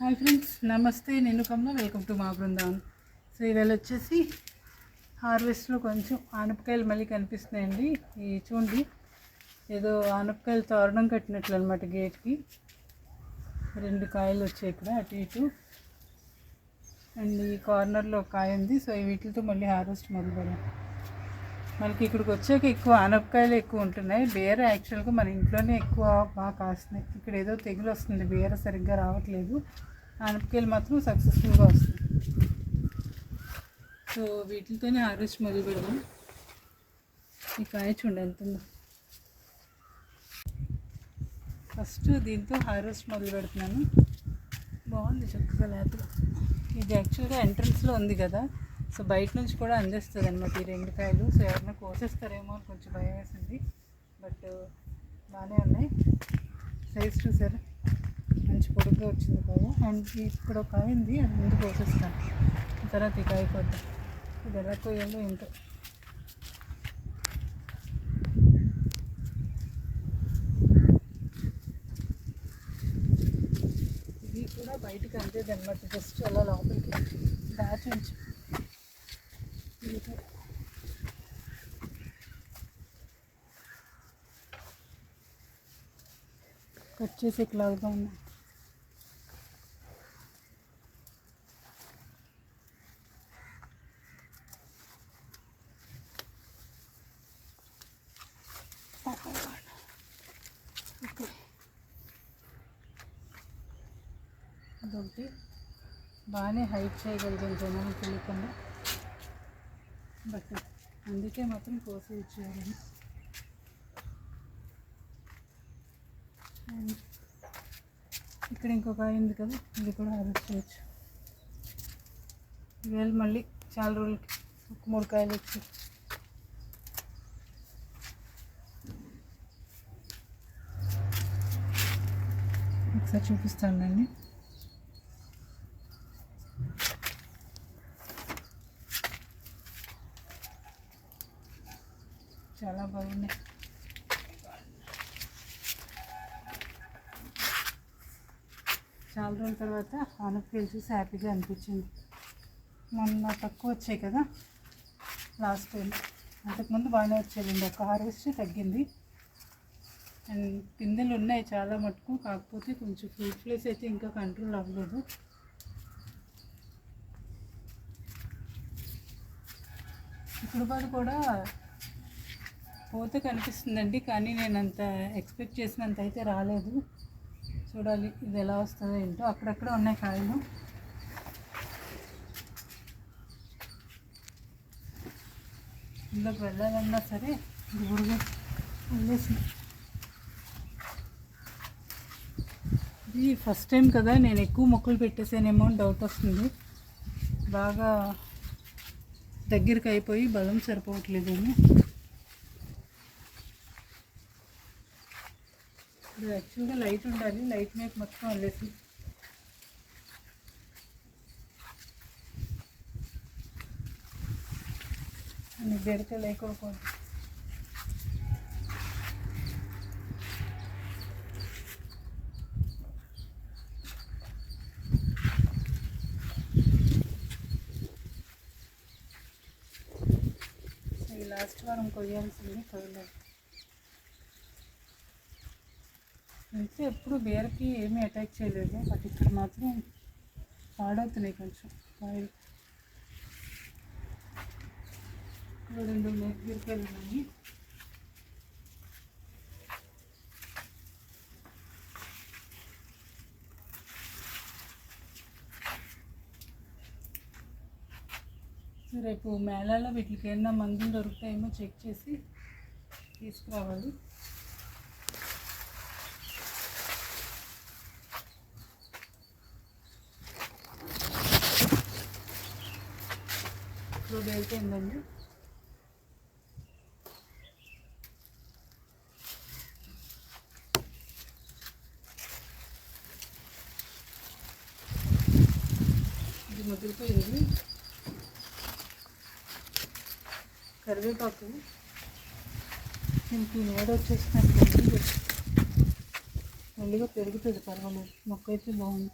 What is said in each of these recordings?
Hi friends నమస్తే. నేను కమ్మ. Welcome to మా బృందావన్. సో ఇవాళ వచ్చేసి హార్వెస్ట్లో కొంచెం ఆనపకాయలు మళ్ళీ కనిపిస్తున్నాయండి. ఈ చూడండి ఏదో ఆనపకాయలు తోరణం కట్టినట్లు అనమాట గేట్కి. రెండు కాయలు వచ్చాయి ఇక్కడ అటు ఇటు. అండ్ ఈ కార్నర్లో ఒక కాయ ఉంది. సో ఈ వీటితో మళ్ళీ హార్వెస్ట్ మొదలు పెడదాం మనకి ఇక్కడికి వచ్చాక ఎక్కువ ఆనపకాయలు ఎక్కువ ఉంటున్నాయి. బీర యాక్చువల్గా మన ఇంట్లోనే ఎక్కువ బాగా కాస్తున్నాయి. ఇక్కడ ఏదో తెగులు వస్తుంది. బీర సరిగ్గా రావట్లేదు. ఆనపకాయలు మాత్రం సక్సెస్ఫుల్గా వస్తుంది సో వీటితోనే హార్వెస్ట్ మొదలు పెడదాం. ఈ కాయ చూడండి ఎంత ఉందో. ఫస్ట్ దీంతో హార్వెస్ట్ మొదలు పెడుతున్నాను. బాగుంది చక్కగా లేతగా. ఇది యాక్చువల్గా ఎంట్రన్స్లో ఉంది కదా. సో బయట నుంచి కూడా అందిస్తుంది అనమాట ఈ రెండు కాయలు. సో ఎవరైనా కోసేస్తారేమో అని కొంచెం భయం వేసింది. బట్ uh, బాగానే ఉన్నాయి. సైజ్ చూసారు? మంచి పొడుగ్గా వచ్చింది కాయ. అండ్ ఇక్కడ ఒక కాయ ఉంది అది ముందు కోసేస్తాను. తర్వాత ఈ కాయ కొద్దాం ఇది ఎలా కోయాలో ఏంటో. ఇది కూడా బయటికి అందేది అనమాట జస్ట్ అలా లోపలికి. దాచి ఉంచు ఇది కూడా. కట్ చేసి లాగుతా ఉన్నా ఓకే అదొకటి బాగానే హైట్ చేయగలిగాం జనాలు తెలియకుండా బట్ అందుకే మాత్రం కోసి ఇచ్చేయాలని అండ్ ఇక్కడ ఇంకొక అయింది కదా ఇది కూడా హార్వెస్ట్ చేయొచ్చు. ఇవాళ మళ్ళీ చాలా రోజులకి ఒక మూడు కాయలు వచ్చి ఒకసారి చూపిస్తానండి చాలా బాగున్నాయి. చాలా రోజుల తర్వాత ఆనపకాయలు చూసి హ్యాపీగా అనిపించింది. మొన్న తక్కువ వచ్చాయి కదా లాస్ట్ టైం. అంతకుముందు బాగానే వచ్చేదండి. ఒక హార్వెస్ట్ తగ్గింది. అండ్ పిందెలు ఉన్నాయి చాలా మటుకు కాకపోతే కొంచెం ఫ్రూట్ ఫ్లేస్ అయితే ఇంకా కంట్రోల్ అవ్వలేదు. ఇప్పుడు పాటు కూడా పోతే కనిపిస్తుందండి కానీ నేను అంత ఎక్స్పెక్ట్ చేసినంత అయితే రాలేదు. చూడాలి ఇది ఎలా వస్తుందో ఏంటో. అక్కడక్కడ ఉన్నాయి కాయలు. ఇందులోకి వెళ్ళాలన్నా సరే గురుగు వెళ్ళేసి ఇది ఫస్ట్ టైం కదా నేను ఎక్కువ మొక్కలు పెట్టేసానేమో అని డౌట్ వస్తుంది. బాగా దగ్గరికి అయిపోయి బలం సరిపోవట్లేదేమో. యాక్చువల్గా లైట్ ఉండాలి. లైట్ మీద మొత్తం అల్లేసి అన్ని లేకపోతే. ఈ లాస్ట్ వారం కొయ్యాల్సింది కొయ్యలేదు అయితే ఎప్పుడు బీరకి ఏమీ అటాక్ చేయలేదు. బట్ ఇక్కడ మాత్రం పాడవుతున్నాయి కొంచెం. ఆయిల్ రెండు మూడు బీరకాయలు ఉన్నాయి. రేపు మేళాలో వీటికి ఏమైనా మందులు దొరుకుతాయేమో చెక్ చేసి తీసుకురావాలి. అయిపోయిందండి. ఇది ముదిరిపోయింది. కరివేపాకు. దీనికి నీడ వచ్చేసినట్టు మెల్లిగా పెరుగుతుంది పర్వాలేదు. మొక్క అయితే బాగుంది.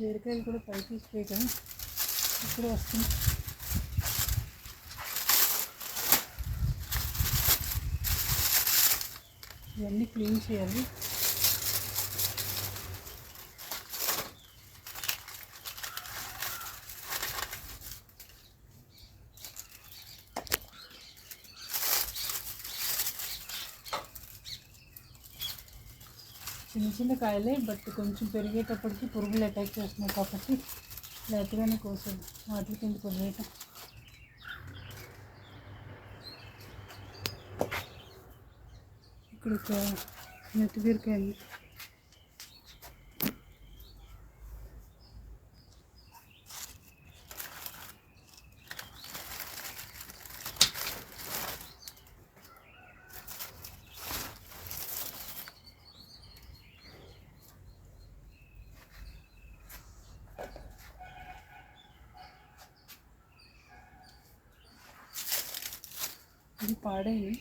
జీడికాయలు కూడా పైకి ఇచ్చిపోయాయి ఇప్పుడు వస్తుంది. ఇవన్నీ క్లీన్ చేయాలి. చిన్న కాయలే బట్ కొంచెం పెరిగేటప్పటికి పురుగులు అటాక్ చేస్తున్నాయి కాబట్టి లేతగానే కోసాను వాటి కింద కొద్దిగా ఇక్కడ ఒక నెత్తి బీరకాయ ఉంది. ఇది పాడైంది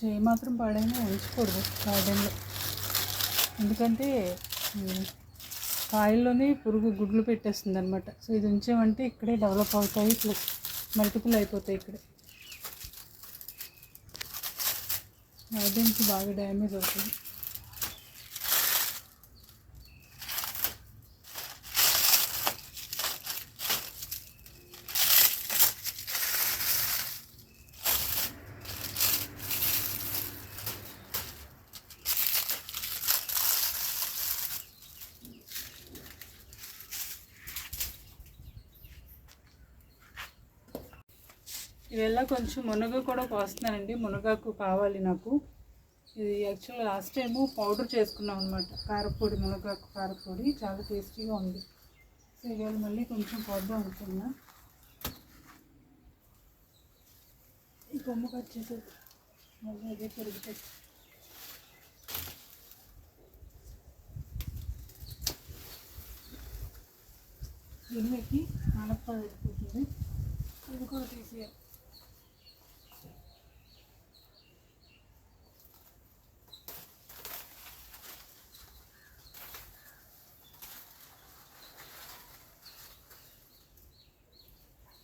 కొంచెం ఏమాత్రం పాడైనా ఉంచకూడదు గార్డెన్లో. ఎందుకంటే కాయల్లోనే పురుగు గుడ్లు పెట్టేస్తుంది అనమాట సో ఇది ఉంచామంటే ఇక్కడే డెవలప్ అవుతాయి ప్లస్ మల్టిపుల్ అయిపోతాయి ఇక్కడే. గార్డెన్కి బాగా డ్యామేజ్ అవుతుంది. కొంచెం మునగ కూడా కోస్తున్నానండి. మునగాకు కావాలి నాకు. ఇది యాక్చువల్ లాస్ట్ టైము పౌడర్ చేసుకున్నాం అనమాట కారపొడి మునగాకు కారపొడి. చాలా టేస్టీగా ఉంది. సో ఇవాళ మళ్ళీ కొంచెం పోద్దాం అనుకున్నా ఈ కొమ్మ కట్ చేసేది. మళ్ళీ అదే పెరుగుతుంది దీనికి ఆనపకాయ వెళ్ళిపోతుంది ఇది కూడా తీసేయాలి.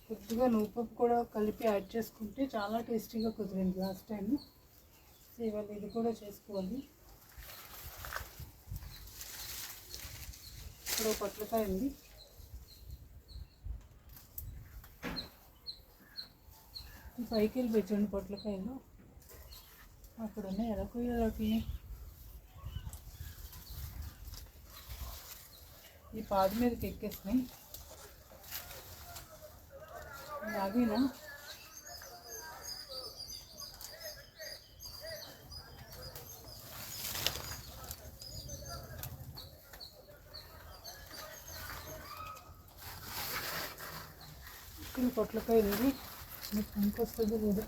కొద్దిగా నువ్వు కూడా కలిపి యాడ్ చేసుకుంటే చాలా టేస్టీగా కుదిరింది లాస్ట్ టైం సో ఇవాళ ఇది కూడా చేసుకోవాలి. ఇప్పుడు పొట్లకాయ ఉంది. పైకి వెళ్ళి పెట్టండి పొట్లకాయలు. అక్కడ ఉన్నాయి. ఎలా కొయ్యాలి ఈ పాది మీదకి ఎక్కేసినాయి. లాగేనా ఇక్కడ పొట్లకాయ ఉంది మీకు పనికి వస్తుందో లేదో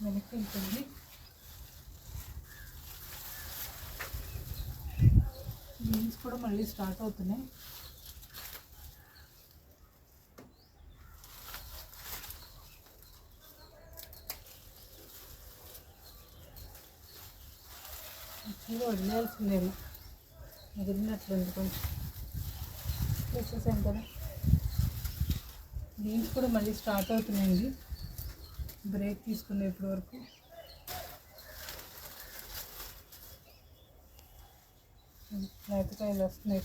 వెనక్కి వెళ్తుంది బీన్స్ కూడా మళ్ళీ స్టార్ట్ అవుతున్నాయి. యాక్చువల్గా వదిలేయాల్సిందేమో వదిలినట్లుంది కొంచెం చూసేసాం కదా. బీన్స్ కూడా మళ్ళీ స్టార్ట్ అవుతున్నాయండి బ్రేక్ తీసుకునే ఇప్పటివరకు వరకు లేతకాయలు వస్తున్నాయి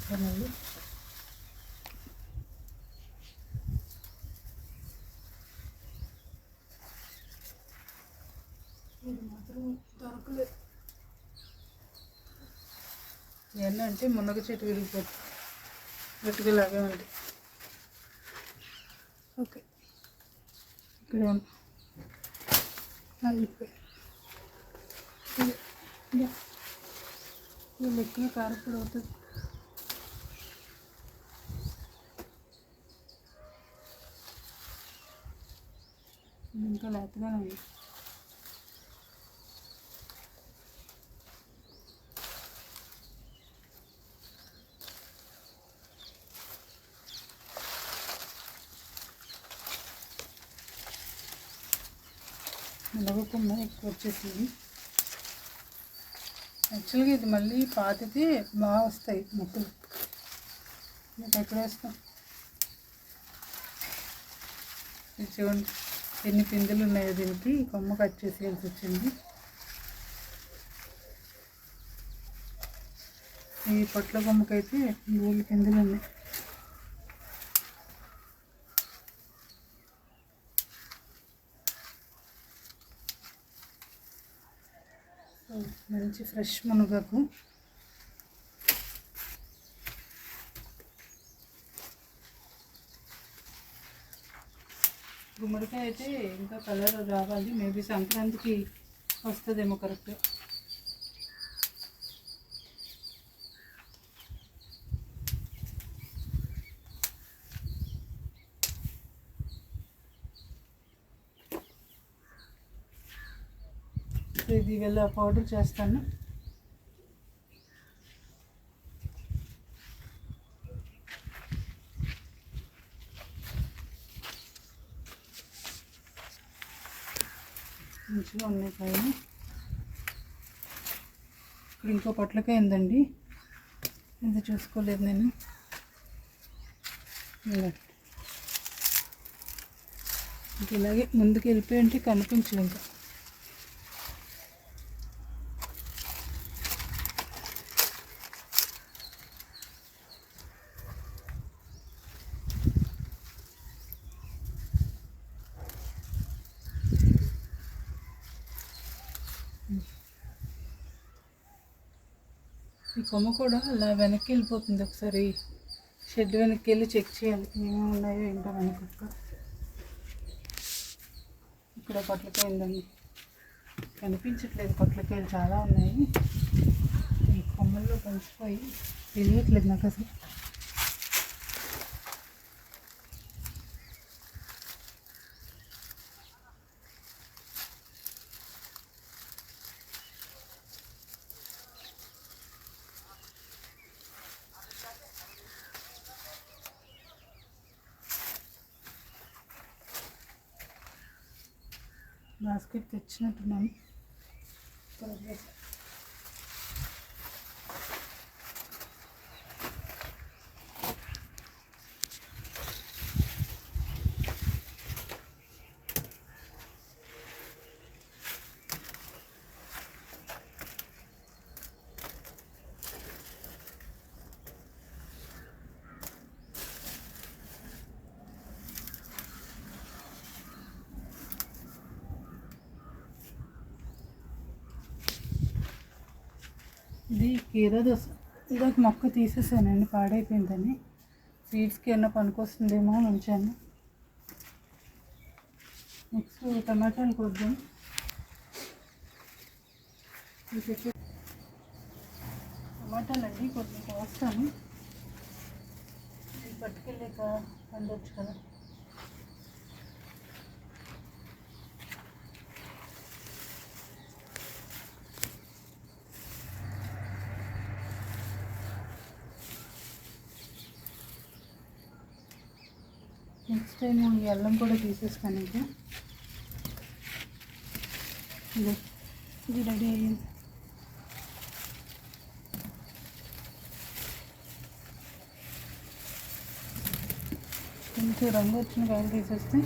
మాత్రం దొరకలేదు ఏంటంటే మునగ చెట్టు విరిగిపోతుంది గట్టిగా లాగే ఉంది. ఓకే. ఇక్కడ. అయిపోయి. ఈ లెక్కన కారపొడి అవుతుంది. ఇంకా లేతగానే ఉంది. నిలవకున్న ఎక్కువ వచ్చేసింది. యాక్చువల్గా ఇది మళ్ళీ పాతితే బాగా వస్తాయి మొక్కలు మీకు ఎక్కడ వేస్తాం? ఇది చూడండి. ఎన్ని పిందులు ఉన్నాయో దీనికి. కొమ్మ కట్ చేసేయాల్సి వచ్చింది. ఈ పొట్ల కొమ్మకైతే మూడు పిందులు ఉన్నాయి సో, మంచి ఫ్రెష్ మునగకు. గుమ్మడికాయ అయితే ఇంకా కలర్ రావాలి. మేబీ సంక్రాంతికి వస్తుందేమో కరెక్ట్. సో పౌడర్ చేస్తాను. మంచిగా ఉన్నాయి పైన. ఇక్కడ ఇంకో పొట్లకాయ ఉందండి. ఇది చూసుకోలేదు నేను. ఇలాగే ముందుకు వెళ్ళిపోయి అంటే కనిపించలేదు ఇంకా. ఈ కొమ్మ కూడా అలా వెనక్కి వెళ్ళిపోతుంది ఒకసారి. షెడ్ వెనక్కి వెళ్ళి చెక్ చేయాలి. ఏమేమి ఉన్నాయో ఏంటో వెనక ఇక్కడ పొట్లకాయ ఉందండి. కనిపించట్లేదు. పొట్లకాయలు చాలా ఉన్నాయి. ఈ కొమ్మల్లో కలిసిపోయి తెలియట్లేదు నాకు అసలు. బాస్కెట్ తెచ్చినట్టున్నాను. ఇది కీరా మొక్క తీసేసానండి పాడైపోయిందని. సీడ్స్కి ఏమన్నా పనికొస్తుందేమో అని ఉంచాను. నెక్స్ట్ టమాటాలు కొద్దాం. టమాటాలు అండి కొద్దిగా కోస్తాను. పట్టుకెళ్ళాక పండొచ్చు కదా. నేను ఈ అల్లం కూడా తీసేస్తాను ఇంకా ఇది రెడీ అయ్యింది. కొంచెం రంగు వచ్చిన కాయలు తీసేస్తే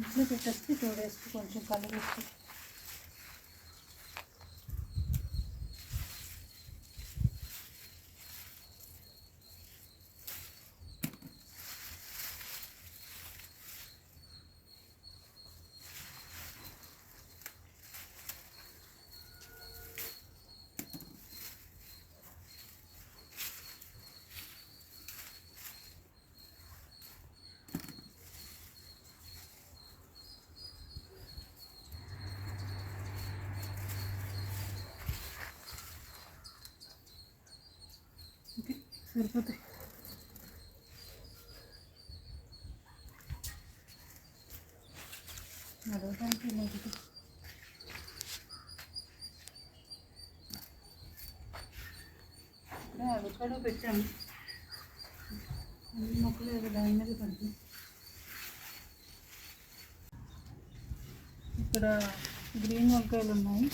ఇడ్లీ పెట్టేస్తే టూ డేస్కి కొంచెం కలుగుతుంది సరిపోతాయి. అడగడానికి లేదు అవకాడో పెట్టాము అన్ని మొక్కలు ఏదో దాని మీద పడుతుంది ఇక్కడ గ్రీన్ వంకాయలు ఉన్నాయి.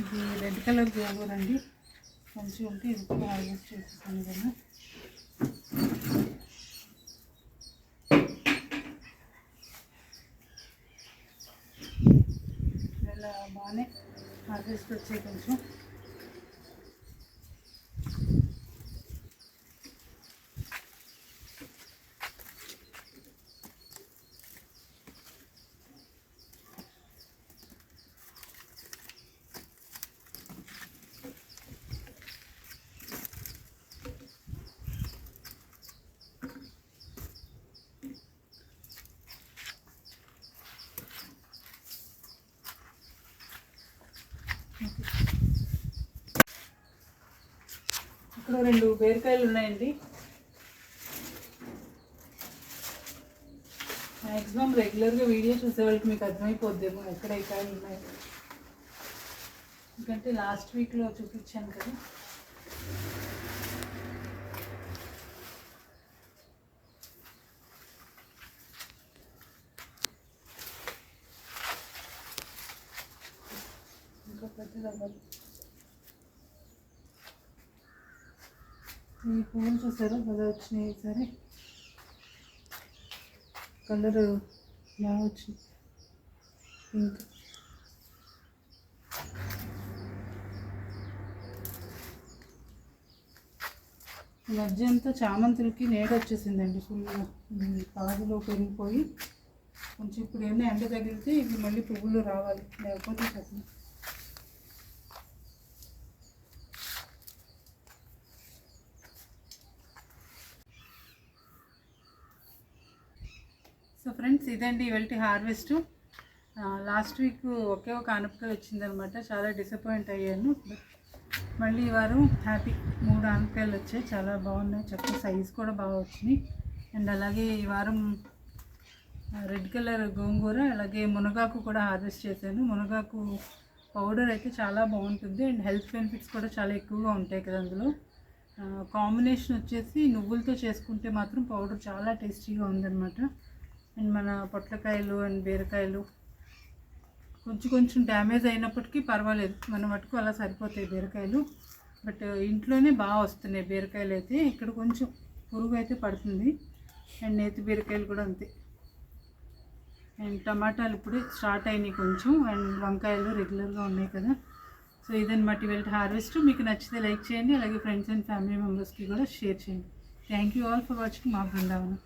ఇది రెడ్ కలర్ గోంగూర అండి. మంచిగా ఉంటే ఇది కూడా హార్వెస్ట్ చేసేసాను కదా. ఇలా బాగానే హార్వెస్ట్ వచ్చాయి కొంచెం ఇక్కడ రెండు బీరకాయలు ఉన్నాయండి మ్యాక్సిమం రెగ్యులర్గా వీడియో చూసే వాళ్ళకి మీకు అర్థమైపోద్దేమో ఎక్కడ ఈ కాయలు ఉన్నాయి. ఎందుకంటే లాస్ట్ వీక్లో చూపించాను కదా. ఇంకా పెద్దది ఈ పువ్వులు చూసారా? కదా వచ్చినాయి సరే కలర్ బాగా వచ్చింది? పింక్. మధ్య అంతా చామంతులకి నీడ వచ్చేసిందండి. ఫుల్గా పాదులో పెరిగిపోయి. కొంచెం ఇప్పుడు ఏమైనా ఎండ తగిలితే ఇవి మళ్ళీ పువ్వులు రావాలి. లేకపోతే చెప్పండి సో ఫ్రెండ్స్ ఇదండి ఇవాళ హార్వెస్ట్. లాస్ట్ వీక్ ఒకే ఒక ఆనపకాయ వచ్చిందనమాట. చాలా డిసప్పాయింట్ అయ్యాను. మళ్ళీ ఈ వారం హ్యాపీ మూడు ఆనపకాయలు వచ్చాయి. చాలా బాగున్నాయి. చక్కగా సైజ్ కూడా బాగా వచ్చినాయి. అండ్ అలాగే ఈ వారం రెడ్ కలర్ గోంగూర అలాగే మునగాకు కూడా హార్వెస్ట్ చేశాను. మునగాకు పౌడర్ అయితే చాలా బాగుంటుంది. అండ్ హెల్త్ బెనిఫిట్స్ కూడా చాలా ఎక్కువగా ఉంటాయి కదా అందులో. కాంబినేషన్ వచ్చేసి నువ్వులతో చేసుకుంటే మాత్రం పౌడర్ చాలా టేస్టీగా ఉందన్నమాట అండ్ మన పొట్లకాయలు అండ్ బీరకాయలు కొంచెం కొంచెం డ్యామేజ్ అయినప్పటికీ పర్వాలేదు. మన మటుకు అలా సరిపోతాయి బీరకాయలు. బట్ ఇంట్లోనే బాగా వస్తున్నాయి బీరకాయలు అయితే. ఇక్కడ కొంచెం పురుగు అయితే పడుతుంది. అండ్ నేతి బీరకాయలు కూడా అంతే. అండ్ టమాటాలు ఇప్పుడే స్టార్ట్ అయినాయి కొంచెం. అండ్ వంకాయలు రెగ్యులర్గా ఉన్నాయి కదా. సో ఇదన్నమాట ఇవాళ హార్వెస్ట్. మీకు నచ్చితే లైక్ చేయండి. అలాగే ఫ్రెండ్స్ అండ్ ఫ్యామిలీ మెంబర్స్కి కూడా షేర్ చేయండి. Thank you all for watching మా బృందావనం.